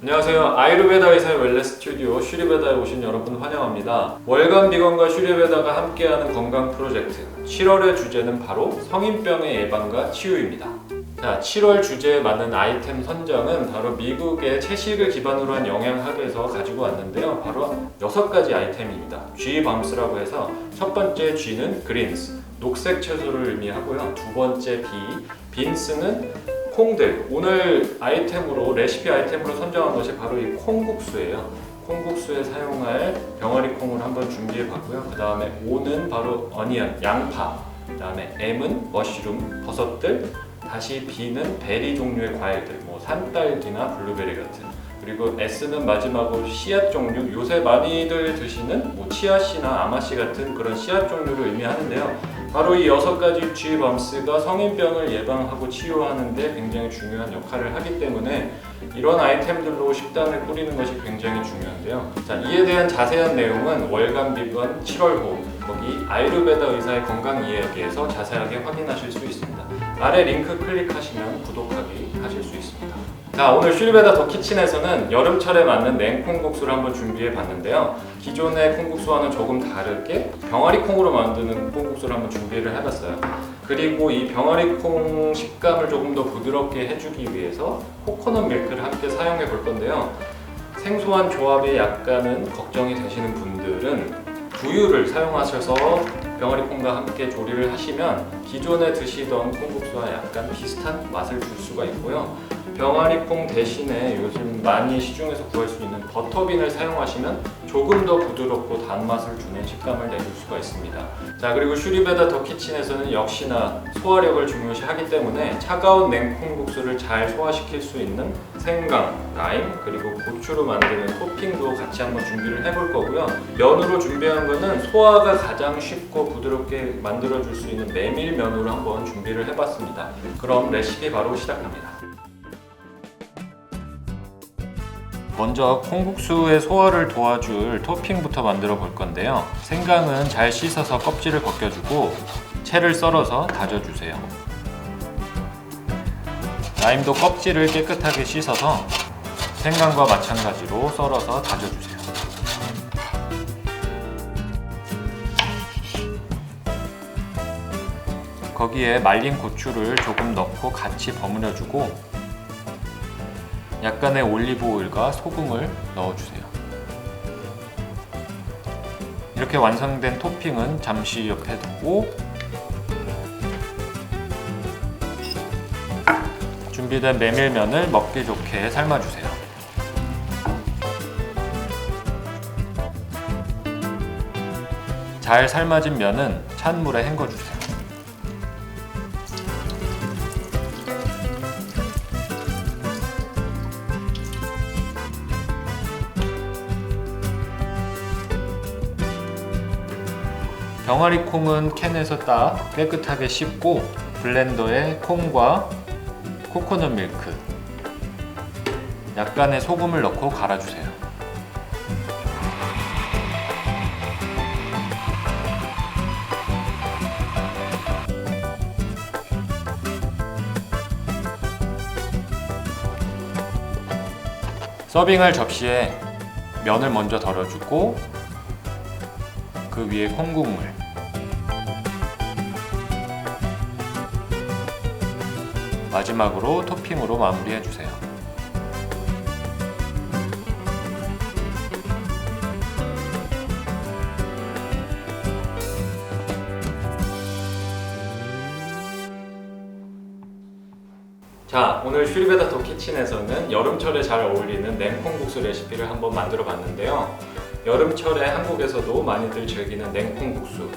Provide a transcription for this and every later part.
안녕하세요. 아이르베다 의사의 웰레스 스튜디오 슈리베다에 오신 여러분 환영합니다. 월간 비건과 슈리베다가 함께하는 건강 프로젝트 7월의 주제는 바로 성인병의 예방과 치유입니다. 자, 7월 주제에 맞는 아이템 선정은 바로 미국의 채식을 기반으로 한 영양학에서 가지고 왔는데요. 바로 6가지 아이템입니다. G 밤스라고 해서 첫 번째 G는 그린스, 녹색 채소를 의미하고요. 두 번째 B, 빈스는 콩들 오늘 아이템으로 레시피 아이템으로 선정한 것이 바로 이 콩국수예요. 콩국수에 사용할 병아리 콩을 한번 준비해 봤고요. 그 다음에 O는 바로 어니언 양파. 그 다음에 M은 머쉬룸 버섯들. 다시 B는 베리 종류의 과일들, 뭐 산딸기나 블루베리 같은. 그리고 S는 마지막으로 씨앗 종류. 요새 많이들 드시는 뭐 치아씨나 아마씨 같은 그런 씨앗 종류를 의미하는데요. 바로 이 여섯 가지 G 밤스가 성인병을 예방하고 치유하는데 굉장히 중요한 역할을 하기 때문에 이런 아이템들로 식단을 꾸리는 것이 굉장히 중요한데요. 자, 이에 대한 자세한 내용은 월간 비건 7월호 거기 아이르베다 의사의 건강 이야기에서 자세하게 확인하실 수 있습니다. 아래 링크 클릭하시면 구독하기 하실 수 있습니다. 자, 오늘 슈리베다 더 키친에서는 여름철에 맞는 냉콩 국수를 한번 준비해 봤는데요. 기존의 콩국수와는 조금 다르게 병아리 콩으로 만드는 콩국수를 한번 준비를 해봤어요. 그리고 이 병아리 콩 식감을 조금 더 부드럽게 해주기 위해서 코코넛 밀크를 함께 사용해 볼 건데요. 생소한 조합에 약간은 걱정이 되시는 분들은 두유를 사용하셔서 병아리 콩과 함께 조리를 하시면 기존에 드시던 콩국수와 약간 비슷한 맛을 줄 수가 있고요. 병아리 콩 대신에 요즘 많이 시중에서 구할 수 있는 버터빈을 사용하시면 조금 더 부드럽고 단맛을 주는 식감을 내줄 수가 있습니다. 자 그리고 슈리베다 더 키친에서는 역시나 소화력을 중요시하기 때문에 차가운 냉콩국수를 잘 소화시킬 수 있는 생강, 라임 그리고 고추로 만드는 토핑도 같이 한번 준비를 해볼 거고요. 면으로 준비한 거는 소화가 가장 쉽고 부드럽게 만들어줄 수 있는 메밀면으로 한번 준비를 해봤습니다. 그럼 레시피 바로 시작합니다. 먼저 콩국수의 소화를 도와줄 토핑부터 만들어 볼 건데요. 생강은 잘 씻어서 껍질을 벗겨주고 채를 썰어서 다져주세요. 라임도 껍질을 깨끗하게 씻어서 생강과 마찬가지로 썰어서 다져주세요. 거기에 말린 고추를 조금 넣고 같이 버무려주고 약간의 올리브 오일과 소금을 넣어주세요. 이렇게 완성된 토핑은 잠시 옆에 두고 준비된 메밀면을 먹기 좋게 삶아주세요. 잘 삶아진 면은 찬물에 헹궈주세요. 병아리 콩은 캔에서 따 깨끗하게 씻고 블렌더에 콩과 코코넛 밀크, 약간의 소금을 넣고 갈아주세요. 서빙할 접시에 면을 먼저 덜어주고 그 위에 콩국물 마지막으로 토핑으로 마무리해 주세요. 자, 오늘 슈리베다 더 키친에서는 여름철에 잘 어울리는 냉콩국수 레시피를 한번 만들어 봤는데요. 여름철에 한국에서도 많이들 즐기는 냉콩국수.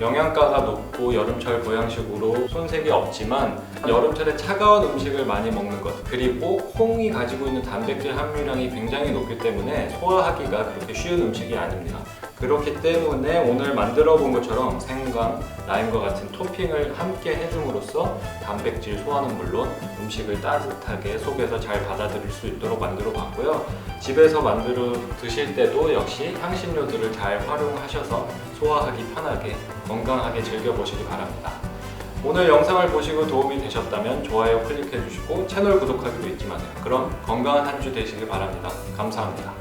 영양가가 높고 여름철 보양식으로 손색이 없지만 여름철에 차가운 음식을 많이 먹는 것 그리고 콩이 가지고 있는 단백질 함유량이 굉장히 높기 때문에 소화하기가 그렇게 쉬운 음식이 아닙니다. 그렇기 때문에 오늘 만들어 본 것처럼 생강, 라임과 같은 토핑을 함께 해줌으로써 단백질 소화는 물론 음식을 따뜻하게 속에서 잘 받아들일 수 있도록 만들어 봤고요. 집에서 만들어 드실 때도 역시 향신료들을 잘 활용하셔서 소화하기 편하게 건강하게 즐겨 보시기 바랍니다. 오늘 영상을 보시고 도움이 되셨다면 좋아요 클릭해 주시고 채널 구독하기도 잊지 마세요. 그럼 건강한 한 주 되시길 바랍니다. 감사합니다.